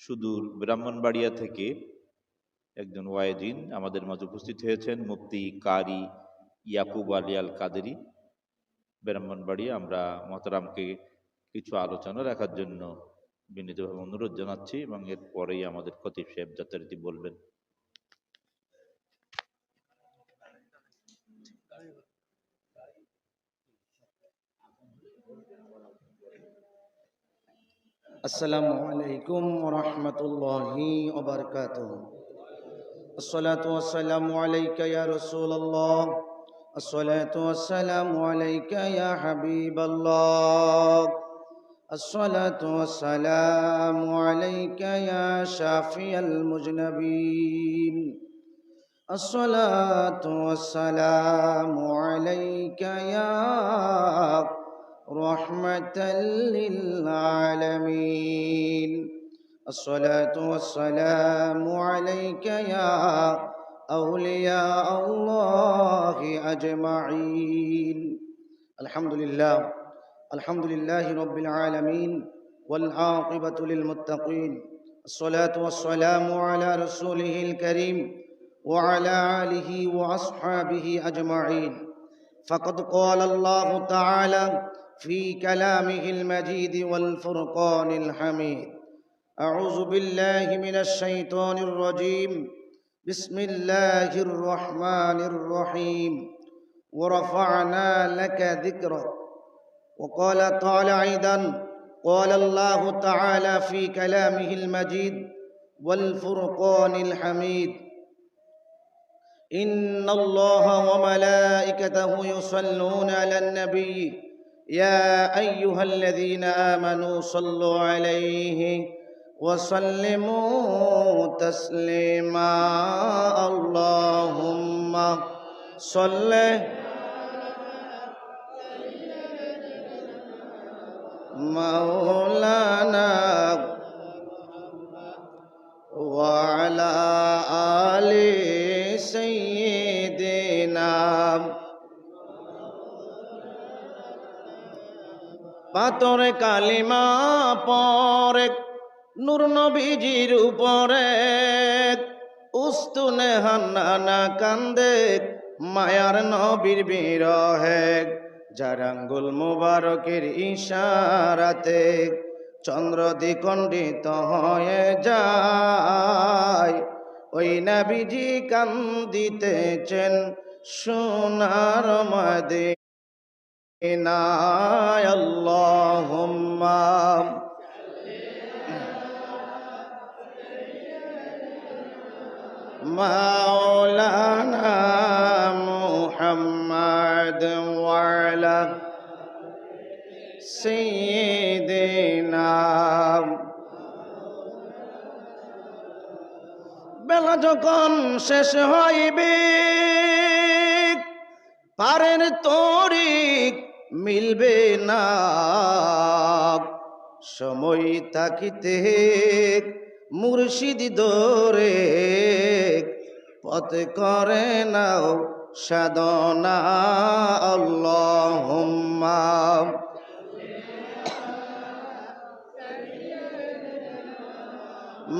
সুদূর ব্রাহ্মণবাড়িয়া থেকে একজন ওয়াইদিন আমাদের মাঝে উপস্থিত হয়েছেন, মুফতি কারি ইয়াকুব আলী আল কাদেরি ব্রাহ্মণবাড়িয়া আমরা মহতারামকে কিছু আলোচনা রাখার জন্য বিনীতভাবে অনুরোধ জানাচ্ছি এবং এরপরেই আমাদের খতিব সাহেব যথারীতি বলবেন। السلام عليكم ورحمة الله وبركاته الصلاة والسلام عليك يا رسول الله الصلاة والسلام عليك يا حبيب الله الصلاة والسلام عليك يا شافي المذنبين الصلاة والسلام عليك يا رحمة للعالمين. الصلاة والسلام عليك يا أولياء الله أجمعين. الحمد لله الحمد لله رب العالمين والعاقبة للمتقين. الصلاة والسلام على رسوله الكريم وعلى آله وأصحابه أجمعين. فقد قال الله تعالى في كلامه المجيد والفرقان الحميد. أعوذ بالله من الشيطان الرجيم. بسم الله الرحمن الرحيم. ورفعنا لك ذكرك. وقال تعالى أيضا قال الله تعالى في كلامه المجيد والفرقان الحميد. إن الله وملائكته يصلون على النبي. يا أيها الذين آمنوا صلوا عليه وسلموا تسليما. اللهم صل مولانا وعلى পাতরে কালিমা পরে, নূর নবীজির উপরে। উস্তুনে হান্নানা কান্দে, মায়ার নবীর বিরহে। জারাঙ্গুল মুবারকের ইশারাতে চন্দ্র দ্বিখণ্ডিত হয়ে যায়। ওই নাবিজি কান্দিতেছেন, সোনার মদে আল্লাহুম্মা مولانا محمد وعلى سيدنا বেলা যখন শেষ হইবে পারের তরিক মিলবে না। সময় থাকিতে মুর্শিদ দরে পথ করে নাও সাধনা। আল্লাহুম্মা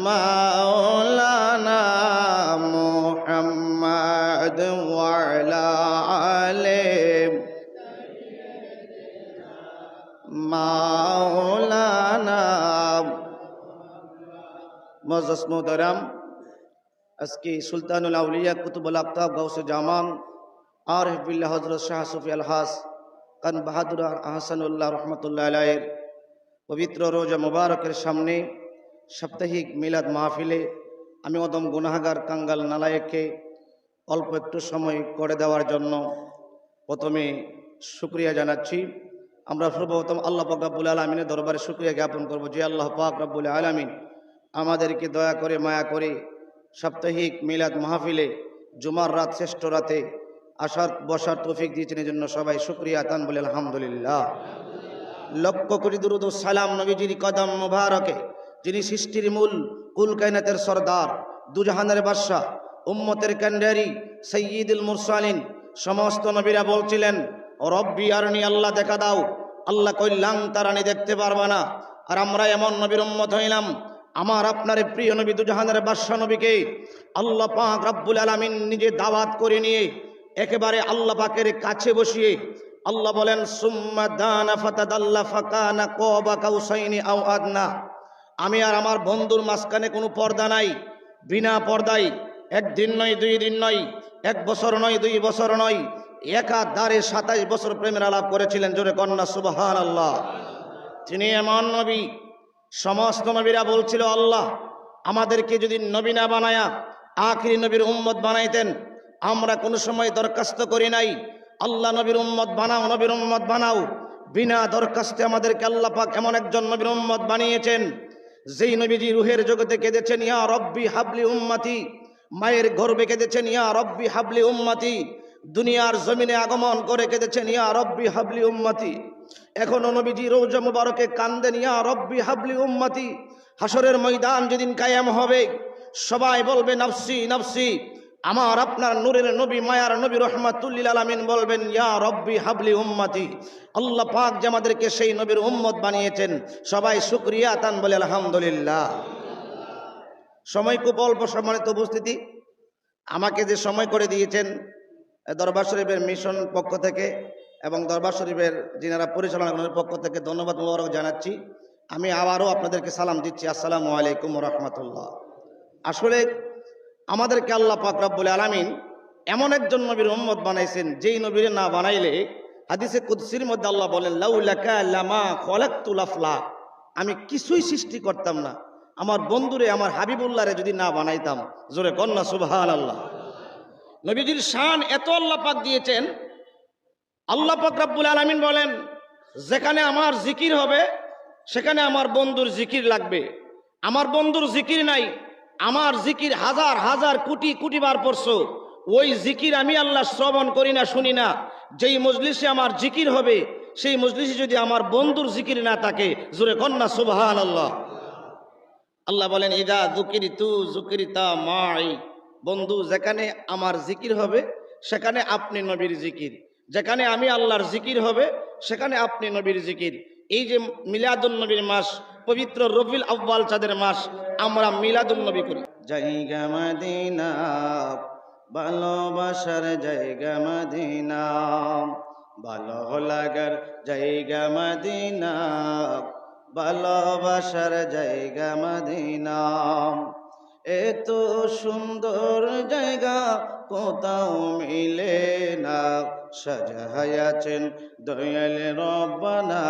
মাওলানা মজস মোহতারাম আজকে সুলতানুল আউলিয়া কুতুবুল আফতাব গৌসে জামান আর হিফিল্লা হজরত শাহ সুফি আলহাস কান বাহাদুর আহসানুল্লাহ রহমতুল্লাহ পবিত্র রোজা মুবারকের সামনে সাপ্তাহিক মিলাদ মাহফিলে আমি অদম গুনাহাগার কাঙ্গাল নালায়েককে অল্প একটু সময় করে দেওয়ার জন্য প্রথমে শুক্রিয়া জানাচ্ছি আমরা সর্বপ্রথম আল্লাহ পাক রাব্বুল আলমিনের দরবারে শুক্রিয়া জ্ঞাপন করব যে আল্লাহ পাক রাব্বুল আলমিন আমাদেরকে দয়া করে মায়া করে সাপ্তাহিক মিলাদ মাহফিলে জুমার রাত, শ্রেষ্ঠ রাতে আসার, বসার তৌফিক দিয়েছেন জন্য সবাই শুক্রিয়া তান বলে আলহামদুলিল্লাহ। লক্ষ কোটি দুরুদ সালাম নবীজির কদম মুবারকে, যিনি সৃষ্টির মূল, কুল কায়নাতের সর্দার, দুজাহানের বাদশাহ, উম্মতের ক্যান্ডারি সৈয়দুল মুরসালিন, সমস্ত নবীরা বলছিলেন রব্বি আরনি, আল্লাহ দেখা দাও, আল্লাহ কইলাম তারানি দেখতে পারবা না, আর আমরা এমন নবীর উম্মত হইলাম আমার আপনার প্রিয় নবী দুজাহানের বাদশাহ নবীকে আল্লাহ পাক রাব্বুল আলামিন নিজে দাওয়াত করে নিয়ে একেবারে আল্লাহ পাকের কাছে বসিয়ে আল্লাহ বলেন, সুম্মা দানা ফাতাদাল্লা ফাকানা কবা কাউসাইনি আও আদনা। আমি আর আমার বন্ধুর মাঝখানে কোনো পর্দা নাই, বিনা পর্দায় একদিন নয়, দুই দিন নয়, এক বছর নয়, দুই বছর নয় একা দ্বারে সাতাইশ বছর প্রেমের আলাপ করেছিলেন। জোরে কন্যা সুবাহান আল্লাহ তিনি এমন নবী সমস্ত নবীরা বলছিল, আল্লাহ, আমাদেরকে যদি নবী না বানায়া আখরি নবীর উম্মত বানাইতেন, আমরা কোনো সময় দরখাস্ত করি নাই। আল্লাহ নবীর উম্মত বানাও, নবীর উম্মত বানাও। বিনা দরখাস্তে আমাদেরকে আল্লাহ পাক এমন একজন নবীর উম্মত বানিয়েছেন, যেই নবীজি রুহের জগতে কেঁদেছেন, ইয়া রব্বি হাবলি উম্মাতি। মায়ের গর্বে কেঁদেছেন, ইয়া রব্বি হাবলি উম্মাতি। দুনিয়ার জমিনে আগমন করে কেঁদেছেন, ইয়া রব্বি হাবলি উম্মাতি। এখনও নবীজি রৌজা মুবারকে কান্দেন ইয়া রব্বি হাবলি উম্মাতি। হাসরের ময়দান যেদিন কায়েম হবে, সবাই বলবে, নফসি নফসি। আমার আপনার নূরের নবী, মায়ার নবী রহমাতুল্লিল আলামিন বলবেন, ইয়া রব্বি হাবলি উম্মাতি। আল্লাহ পাক যে আমাদেরকে সেই নবীর উম্মত বানিয়েছেন, সবাই শুক্রিয়া তান বলে, আলহামদুলিল্লাহ। সময় খুব অল্প, সম্মানিত উপস্থিতি। আমাকে যে সময় করে দিয়েছেন দরবার শরীফের মিশন পক্ষ থেকে এবং দরবার শরীফের যিনারা পরিচালনা করেন পক্ষ থেকে ধন্যবাদ মুবারক জানাচ্ছি। আমি আবারও আপনাদেরকে সালাম দিচ্ছি। আসসালামু আলাইকুম রহমতুল্লাহ। আসলে আমাদেরকে আল্লাহ পাক রব্বুল আলামিন এমন একজন নবীর উম্মত বানাইছেন, যেই নবীর না বানাইলে হাদিসে কুদ্সির মধ্যে আল্লাহ বলেন, লাউলাকা আমি কিছুই সৃষ্টি করতাম না। আমার বন্ধুরে, আমার হাবিবুল্লাহরে যদি না বানাইতাম, জোরে কন্যা সুবহান আল্লাহ নবীজির শান এত আল্লাহ পাক দিয়েছেন আল্লাহ পাক রব্বুল আলামিন বলেন, যেখানে আমার জিকির হবে, সেখানে আমার বন্ধুর জিকির লাগবে। আমার বন্ধুর জিকির নাই, আমার জিকির হাজার হাজার কোটি কোটি বার পড়ছো। ওই জিকির আমি আল্লাহ শ্রবণ করি না, শুনি না। যেই মজলিসে আমার জিকির হবে, সেই মজলিসে যদি আমার বন্ধুর জিকির না থাকে, জোরে কন্যা সুবহান আল্লাহ আল্লাহ বলেন, ইদা জুকির তু জুকিরিতা মাই। বন্ধু, যেখানে আমার জিকির হবে, সেখানে আপনি নবীর জিকির। যেখানে আমি আল্লাহর জিকির হবে, সেখানে আপনি নবীর জিকির। এই যে মিলাদুন নবীর মাস, পবিত্র রবিল আব্বাল চাঁদের মাস, আমরা মিলাদুন নবী করি। ভালোবাসার জায়গা মদিনা, ভালো লাগার জায়গা মদিনা ভালোবাসার জায়গা মদিনা। এত সুন্দর জায়গা কোথাও মিলে না। সাজায়াছেন দয়াল রব্বানা,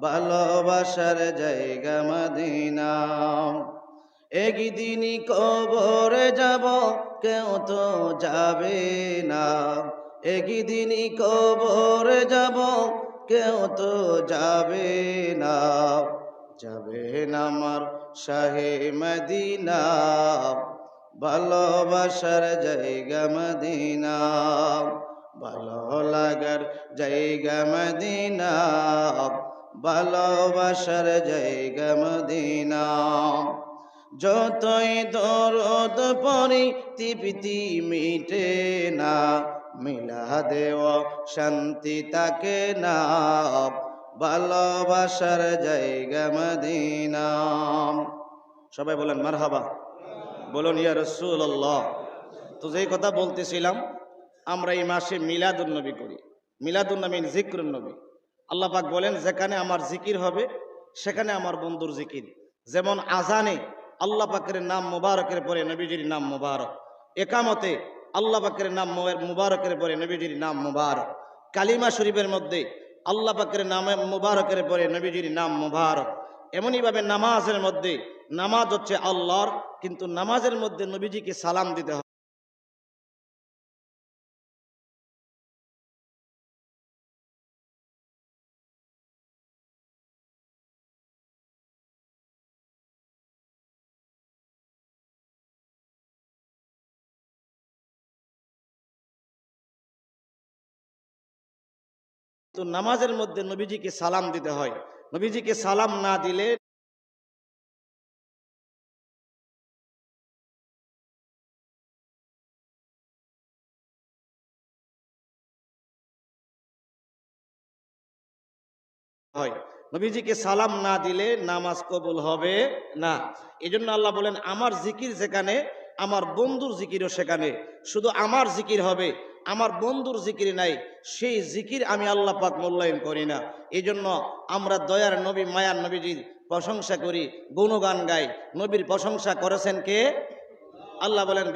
ভালোবাসার জায়গা মদিনা। একদিনই কবরে যাব, কেউ তো যাবে না। একদিনই কবরে যাব, কেউ তো যাবে না। যাবে না আমার শাহে মদিনা, ভালোবাসার জায়গা মদিনা। ভালো লাগার জায়গা মদিনা ভালোবাসার জায়গা মদিনা। যতই দরদ পরি, তৃপ্তি মিটে না, মিলা দেওয়া শান্তি তাকে না ভালোবাসার জায়গা মদিনা। সবাই বলেন মার হাবা বলুন, ইয়া রসুল্লাহ তো যেই কথা বলতেছিলাম আমরা এই মাসে মিলাদুন নবী করি। মিলাদুন নবী জিক্রুন নবী। আল্লাহ পাক বলেন, যেখানে আমার জিকির হবে, সেখানে আমার বন্ধুর জিকির। যেমন আজানে আল্লাহ পাকের নাম মুবারকের পরে নবীজির নাম মুবারক। একামতে আল্লাহ পাকের নাম মুবারকের পরে নবীজির নাম মুবারক। কালিমা শরীফের মধ্যে আল্লাহ পাকের নামে মুবারকের পরে নবীজির নাম মুবারক। এমনইভাবে নামাজের মধ্যে নামাজ হচ্ছে আল্লাহর, কিন্তু নামাজের মধ্যে নবীজিকে সালাম দিতে তো নামাজের মধ্যে নবীজিকে সালাম দিতে হয়। নবীজিকে সালাম না দিলে হয়। নবীজিকে সালাম না দিলে নামাজ কবুল হবে না। এই জন্য আল্লাহ বলেন, আমার জিকির যেখানে, আমার বন্ধুর জিকিরও সেখানে। শুধু আমার জিকির হবে আমার বন্ধুর জিকির নাই, সেই জিকির আমি আল্লাহ পাক মূল্যায়ন করি না। এই জন্য আমরা দয়ার নবী, মায়ার নবীজির প্রশংসা করি, গুণগান গাই। নবীর প্রশংসা করেছেন কে? আল্লাহ বলেন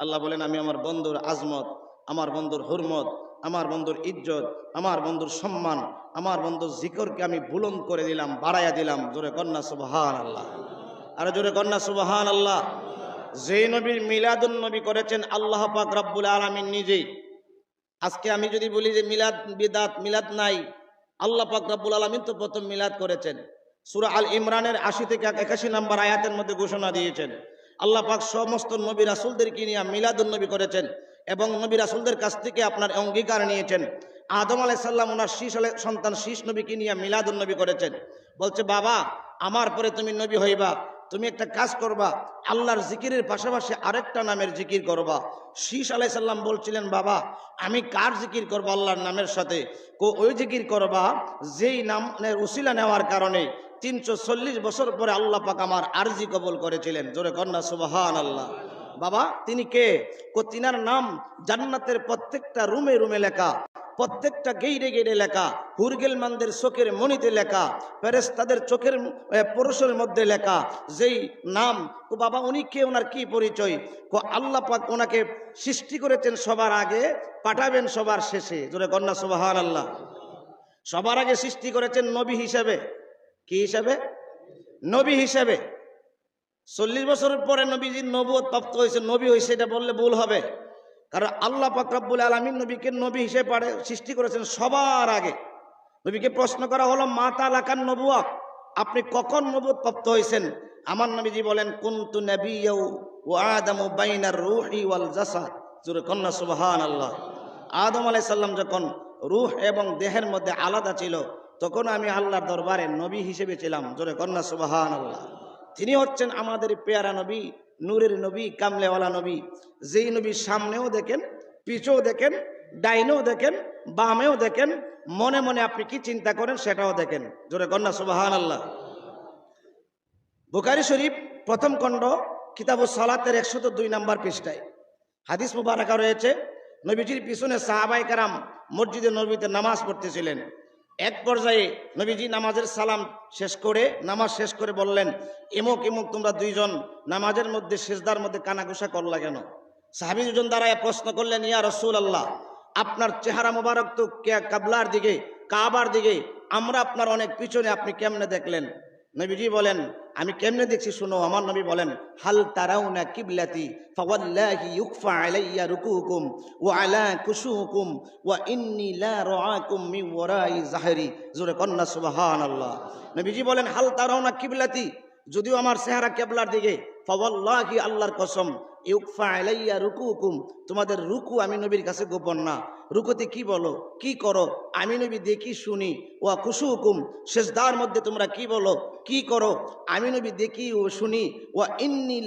আল্লাহ বলেন, আমি আমার বন্ধুর আজমত, আমার বন্ধুর হুরমত আমার বন্ধুর ইজ্জত, আমার বন্ধুর সম্মান, আমার বন্ধুর জিকরকে আমি বুলন্দ করে দিলাম, বাড়াইয়া দিলাম। জোরে কন্যা সুবহান আল্লাহ আর জোরে কন্যা সুবহান আল্লাহ যে নবীর মিলাদুন নবী করেছেন আল্লাহ পাক রব্বুল আলামিন নিজেই। আজকে আমি যদি বলি যে মিলাদ বিদাত, মিলাদ নাই, আল্লাহ পাক রব্বুল আলামিন তো প্রথম মিলাদ করেছেন। সূরা আল ইমরানের আশি থেকে একাশি নম্বর আয়াতের মধ্যে ঘোষণা দিয়েছেন। আল্লাহ পাক সমস্ত নবী রাসুলদেরকে নিয়ে মিলাদুন নবী করেছেন। এবং নবী রাসুলদের কাছ থেকে আপনার অঙ্গীকার নিয়েছেন। আদম আলাই সাল্লাম ওনার শীষ সন্তান শীষ নবীকে নিয়ে মিলাদুন নবী করেছেন। বলছে, বাবা, আমার পরে তুমি নবী হইবা, তুমি একটা কাজ করবা, আল্লাহর জিকিরের পাশাপাশি আরেকটা নামের জিকির করবা। শীষ আলাই সাল্লাম বলছিলেন, বাবা, আমি কার জিকির করব আল্লাহর নামের সাথে? কো, ওই জিকির করবা, যেই নামের উসিলা নেওয়ার কারণে তিনশো চল্লিশ বছর পরে আল্লাহ পাক আমার আরজি কবল করেছিলেন। জোরে কন্যা সুবাহান আল্লাহ বাবা, তিনি কে? তিনার নাম জান্নাতের প্রত্যেকটা রুমে রুমে লেখা, প্রত্যেকটা গেইরে গেইরে লেখা, হুরগেল মানদের চোখের মনিতে লেখা প্যারেস তাদের চোখের পরশের মধ্যে লেখা, যেই নাম ও বাবা, উনি কে ওনার কি পরিচয়? কো আল্লাহ ওনাকে সৃষ্টি করেছেন সবার আগে, পাঠাবেন সবার শেষে। জোরে কন্যা সুবাহান আল্লাহ সবার আগে সৃষ্টি করেছেন নবী হিসাবে। কি হিসাবে? নবী হিসাবে। চল্লিশ বছরের পরে নবীজির নবুয়ত প্রাপ্ত হয়েছে, নবী হয়েছে, এটা বললে ভুল হবে। কারণ আল্লাহ পাকরাবুল আলমিন নবীকে নবী হিসেবে পারে, সৃষ্টি করেছেন সবার আগে। নবীকে প্রশ্ন করা হলো, মাতা লাকান নবুয়া আপনি কখন নবুয়ত প্রাপ্ত হয়েছেন? আমার নবীজি বলেন, কুন্তু নবিয়াউ ও কন্যা আল্লাহ আদম আলাইহিস সাল্লাম যখন রুহ এবং দেহের মধ্যে আলাদা ছিল, তখন আমি আল্লাহর দরবারে নবী হিসেবে ছিলাম। জোরে কন্যা সুবহান আল্লাহ তিনি হচ্ছেন আমাদের পেয়ারা নবী, নূরের নবী, কামলেওয়ালা নবী। যেই নবী সামনেও দেখেন, পিছেও দেখেন, ডাইনেও দেখেন, বামেও দেখেন, মনে মনে আপনি কি চিন্তা করেন সেটাও দেখেন। জোরে কন্যা সুবাহান আল্লাহ বুকারি শরীফ, প্রথম খণ্ড কিতাব সালাতের একশত দুই নম্বর পৃষ্ঠায়। হাদিস মুবারাকা রয়েছে, নবীজির পিছনে সাহাবাই কারাম মসজিদে নবীতে নামাজ পড়তেছিলেন। এক পর্যায়ে নবীজি নামাজের সালাম শেষ করে, নামাজ শেষ করে বললেন, এমুক এমুক, তোমরা দুইজন নামাজের মধ্যে শেষদার মধ্যে কানাঘুষা করলা কেন? সাহাবি দুজন দাঁড়ায় প্রশ্ন করলেন, ইয়া রসুল আল্লাহ আপনার চেহারা মোবারক তো কে- কাবলার দিকে, কাবার দিকে, আমরা আপনার অনেক পিছনে, আপনি কেমনে দেখলেন? নবীজি বলেন আমি কেমনে দেখছি শুনো, আমার নবী বলেন, হাল তারাউনা কিবলাতি, ফাওয়াল্লাহি ইউকফা আলাইয়া রুকুকুম ওয়া আলা কুশুকুম ওয়া ইন্নী লা রাআকুম মিন ওয়ারাই যাহরি জোরে কন্না সুবহানাল্লাহ। নবীজি বলেন, হাল তারাউনা কিবলাতি, যদিও আমার চেহারা কেবলার দিকে ফাওয়াল্লাহি আল্লাহর কসম, ইউকফা আলাইয়া রুকুকুম, তোমাদের রুকু আমি নবীর কাছে গোপন না। রুকুতে কি বলো? কি করো? আমি নবী দেখি, শুনি। ওয়া কুসুকুম শেষদার মধ্যে তোমরা কি বলো? কি করো? আমি নবী দেখি ও শুনি। ওয়া ইন্নি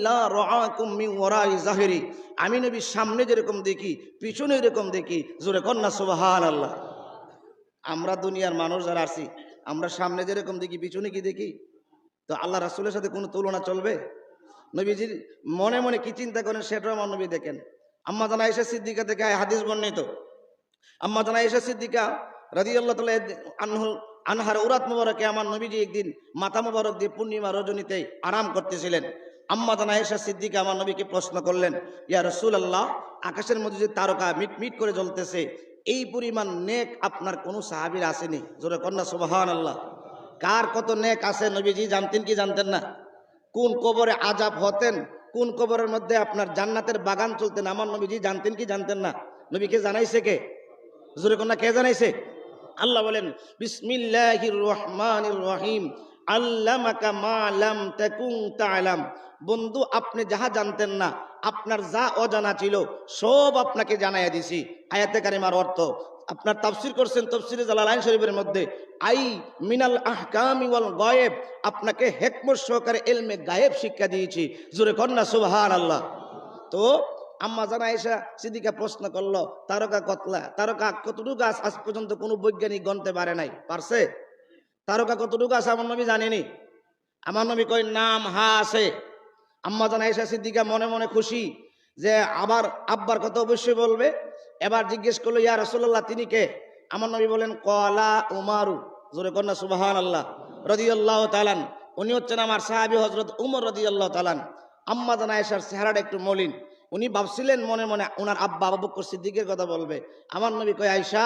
মিন ওয়ারাই জাহিরি, আমি নবী সামনে যেরকম দেখি, পিছনে এরকম দেখি। জোরে কন্যা আল্লাহ আমরা দুনিয়ার মানুষ যারা আছি আমরা সামনে যেরকম দেখি, পিছনে কি দেখি? তো আল্লাহ রাসুলের সাথে কোনো তুলনা চলবে? নবীজির মনে মনে কি চিন্তা করেন সেটাও আমার নবী দেখেন। আম্মা জানা এসে সিদ্দিকা থেকে হাদিস বর্ণিত। আম্মা জানা এসে সিদ্দিকা রাজি আল্লাহ আনহু আনহার উরাত মুবারকে আমার নবীজি একদিন মাথা মুবারক দিয়ে পূর্ণিমা রজনীতে আরাম করতেছিলেন। আম্মা জানা এসে সিদ্দিকা আমার নবীকে প্রশ্ন করলেন, ইয়া রসুল আল্লাহ আকাশের মধ্যে যে তারকা মিট মিট করে জ্বলতেছে, এই পরিমাণ নেক আপনার কোনো সাহাবির আসেনি? জোরে কন্যা সুবাহান আল্লাহ কার কত নেক আছে নবীজি? জানতেন কি জানতেন না? কোন কবরে আজাব হতেন? কোন কবরের মধ্যে আপনার জান্নাতের বাগান চলতেন? আমার নবীজি জানতেন কি জানতেন না? নবীকে জানাইছে কে? জোরে কন্যা, কে জানাইছে? আল্লাহ বলেন, বিসমিল্লাহির রহমানির রহিম। মা বন্ধু, আপনি যাহা জানতেন না, আপনার যা অজানা ছিল, সব আপনাকে জানাইয়া দিছি। আয়াতে কারিমার অর্থ আপনার তাফসির করছেন তফসিরে জালালাইন শরীফের মধ্যে, আই মিনাল আহকামি ওয়াল গায়েব আপনাকে হেকমত সহকারে এলমে গায়েব শিক্ষা দিয়েছি। জোরে কন্যা সুবহান আল্লাহ তো আম্মা জানা এসা সিদ্দিকা প্রশ্ন করল, তারকা কতলা, তারকা কতটুকু আজ আজ পর্যন্ত কোনো বৈজ্ঞানিক গণতে পারে নাই? পারছে? তারকা কতটুকু আছে আমার নবী জানেনি? আমার নবী কই নাম, হা আছে। আম্মা জানা এসা সিদ্দিকা মনে মনে খুশি যে আবার আব্বার কথা অবশ্যই বলবে। এবার জিজ্ঞেস করল, ইয়া রসল্লাহ তিনি কে? আমার নবী বলেন, কলা উমারু। জোরে কন্যা সুবাহান আল্লাহ রদিয়াল্লাহ তালান উনি হচ্ছেন আমার সাহাবি হজরত উমর রদিয়াল্লাহ তালান আম্মা জানা এসার চেহারাটা একটু মলিন। উনি ভাবছিলেন মনে মনে, ওনার আব্বা আবু সিদ্দিকের কথা বলবে। আমার নবী কয় আয়সা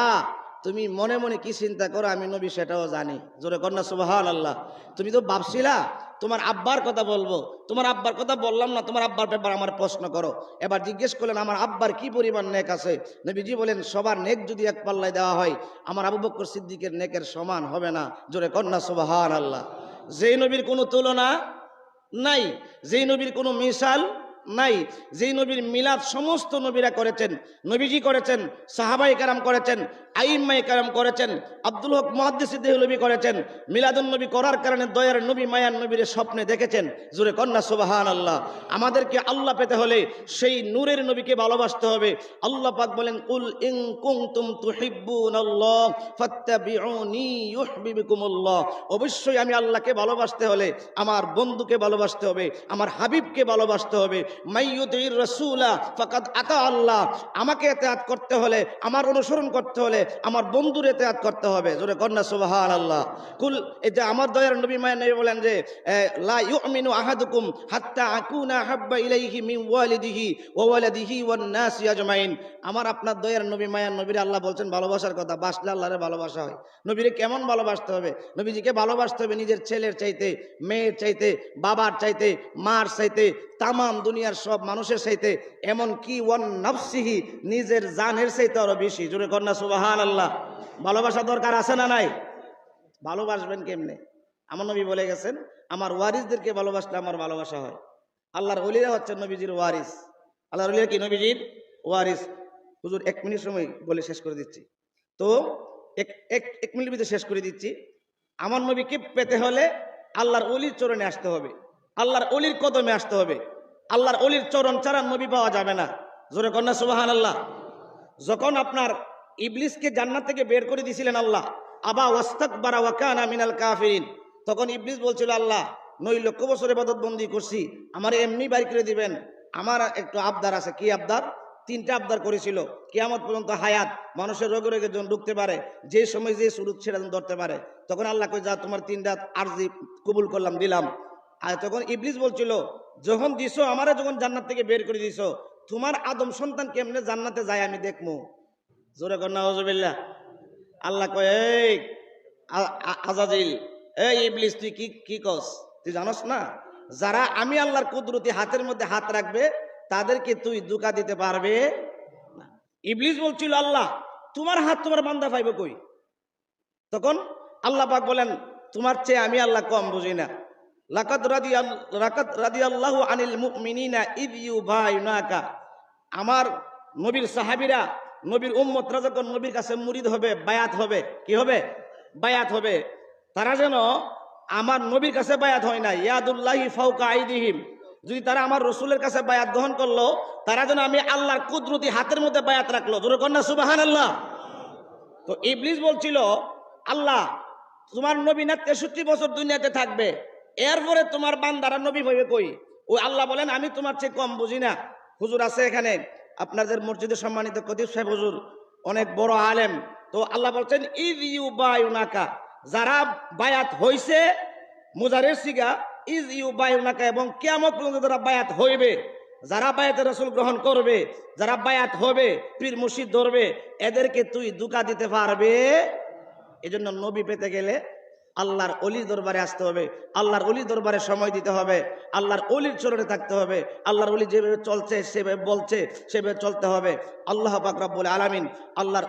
তুমি মনে মনে কি চিন্তা করো? আমি নবী সেটাও জানি। জোরে কন্যা সুবাহান আল্লাহ তুমি তো ভাবছিলা, তোমার আব্বার কথা বলব। তোমার আব্বার কথা বললাম না, তোমার আব্বার ব্যাপার আমার প্রশ্ন করো। এবার জিজ্ঞেস করলেন, আমার আব্বার কি পরিমাণ নেক আছে? নবীজি বলেন, সবার নেক যদি এক পাল্লায় দেওয়া হয়, আমার আবু বকর সিদ্দিকের নেকের সমান হবে না। জোরে কন্যা সুবাহান আল্লাহ যেই নবীর কোনো তুলনা নাই, যেই নবীর কোনো মিশাল নাই, যেই নবীর মিলাদ সমস্ত নবীরা করেছেন, নবীজি করেছেন সাহাবাই কারাম করেছেন আইম্মাই কারাম করেছেন, আব্দুল হক মহাদ্দিসিদ্দিহ নবী করেছেন, মিলাদুন নবী করার কারণে দয়ার নবী মায়ান নবীর স্বপ্নে দেখেছেন, জুরে কন্যা সুবাহান আল্লাহ আমাদেরকে আল্লাহ পেতে হলে সেই নূরের নবীকে ভালোবাসতে হবে। আল্লাহ পাক বলেন, কুল ইন কুনতুম তুহিব্বুনাল্লাহ ফাত্তাবিউনি ইউহিব্বুকুমুল্লাহ। অবশ্যই আমি আল্লাহকে ভালোবাসতে হলে, আমার বন্ধুকে ভালোবাসতে হবে, আমার হাবিবকে ভালোবাসতে হবে। মাইয়ুতির রাসূলা ফাকাদ আতা আল্লাহ। আমাকে এতেআত করতে হলে, আমার অনুসরণ করতে হলে আমার বন্ধুর এতেআত করতে হবে। জোরে কন্যা সুবহানাল্লাহ। কুল, এই যে আমার দয়ার নবী মায়ের নবী বলেন যে লা আহাদুকুম হাত্তা আকুনা হাব্বা ইলাইহি মিন ওয়ালিদিহি ওয়া ওয়ালাদিহি ওয়ান নাসি আজমাইন। আমার আপনার দয়ার নবী মায়ের নবীর আল্লাহ বলছেন, ভালোবাসার কথা, বাসলে আল্লাহরে ভালোবাসা হয়। নবীরে কেমন ভালোবাসতে হবে? নবীজিকে ভালোবাসতে হবে নিজের ছেলের চাইতে, মেয়ের চাইতে, বাবার চাইতে, মার চাইতে, তামাম দুনিয়ার সব মানুষের চাইতে। এমন কি ওয়ান নফসিহি, নিজের জানের চাইতে আরও বেশি। জোরে কন্যা সুবাহান আল্লাহ ভালোবাসা দরকার আছে না নাই? ভালোবাসবেন কেমনে? আমার নবী বলে গেছেন, আমার ওয়ারিসদেরকে ভালোবাসলে আমার ভালোবাসা হয়। আল্লাহর অলিরা হচ্ছেন নবীজির ওয়ারিস। আল্লাহর অলিরা কি নবীজির ওয়ারিস? হুজুর, এক মিনিট সময় বলে শেষ করে দিচ্ছি। তো, এক এক মিনিট ভিতরে শেষ করে দিচ্ছি। আমার নবীকে পেতে হলে আল্লাহর অলির চরণে আসতে হবে। আল্লাহর অলির কদমে আসতে হবে। আল্লাহর অলির চরণ ছাড়া নবী পাওয়া যাবে না। জোরে কন্যা সুবাহান আল্লাহ যখন আপনার ইবলিসকে জান্নাত থেকে বের করে দিছিলেন আল্লাহ। আবা ওয়াস্তাক বারা ওয়াকানা মিনাল কাফিরিন। তখন ইবলিস বলছিল, আল্লাহ নই লক্ষ বছর এবাদত বন্দি করছি। আমার এমনি বাইর করে দিবেন। আমার একটু আবদার আছে। কি আবদার? তিনটা আবদার করেছিল। কিয়ামত পর্যন্ত হায়াত, মানুষের রোগে রোগে জন ঢুকতে পারে। যে সময় যে সুরুত সেটা ধরতে পারে। তখন আল্লাহ কই যা তোমার তিনটা আরজি কবুল করলাম, দিলাম। আর তখন ইবলিস বলছিল, যখন দিছো, আমারে যখন জান্নাত থেকে বের করে দিছো, তোমার আদম সন্তান কেমনে জান্নাতে যায় আমি দেখমু? জোরে কর নজবিল্লা আল্লাহ কয়, এই আজাজিল, এই ইবলিস, তুই কি কি কস তুই জানস না? যারা আমি আল্লাহর কুদরতি হাতের মধ্যে হাত রাখবে, তাদেরকে তুই দুকা দিতে পারবে ইবলিস বলছিল, আল্লাহ, তোমার হাত তোমার বান্দা পাইব কই? তখন আল্লাহ পাক বলেন, তোমার চেয়ে আমি আল্লাহ কম বুঝি না। লাকাত রাদি লাকাত রাদি আনিল মুমিনিনা ইদ ইউবাইনাকা আমার নবীর সাহাবীরা নবীর উম্মতরা যখন নবীর কাছে মুরিদ হবে, বায়াত হবে, কি হবে? বায়াত হবে। তারা যেন আমার নবীর কাছে বায়াত হয় না ইয়াদুল্লাহি ফাউকা আইদিহিম। যদি তারা আমার রসুলের কাছে বায়াত গ্রহণ করল, তারা যেন আমি আল্লাহর কুদরতি হাতের মধ্যে বায়াত রাখল। ধরো কন্যা সুবাহান আল্লাহ তো ইবলিস বলছিল, আল্লাহ, তোমার নবী না তেষট্টি বছর দুনিয়াতে থাকবে। এরপরে তোমার বান্দারা নবী হইবে কই? ওই আল্লাহ বলেন, আমি তোমার চেয়ে কম বুঝি না। হুজুর আছে এখানে। আপনাদের মসজিদে সম্মানিত কতিব সাহেব হুজুর, অনেক বড় আলেম। তো আল্লাহ বলছেন, ইদ ইউ বায়ুনাকা যারা বায়াত হইছে, মুজারের সিগা ইজ ইউ বায়ুনাকা এবং কেয়ামত পর্যন্ত যারা বায়াত হইবে, যারা বায়াতের রসুল গ্রহণ করবে, যারা বায়াত হবে, পীর মুর্শিদ ধরবে, এদেরকে তুই দুকা দিতে পারবে। এজন্য নবী পেতে গেলে আল্লাহর অলির দরবারে আসতে হবে, আল্লাহর অলির দরবারে সময় দিতে হবে, আল্লাহর অলির চরণে থাকতে হবে, আল্লাহর অলি যেভাবে চলছে সেভাবে বলছে, সেভাবে চলতে হবে। আল্লাহ পাক বলে আলামিন আল্লাহর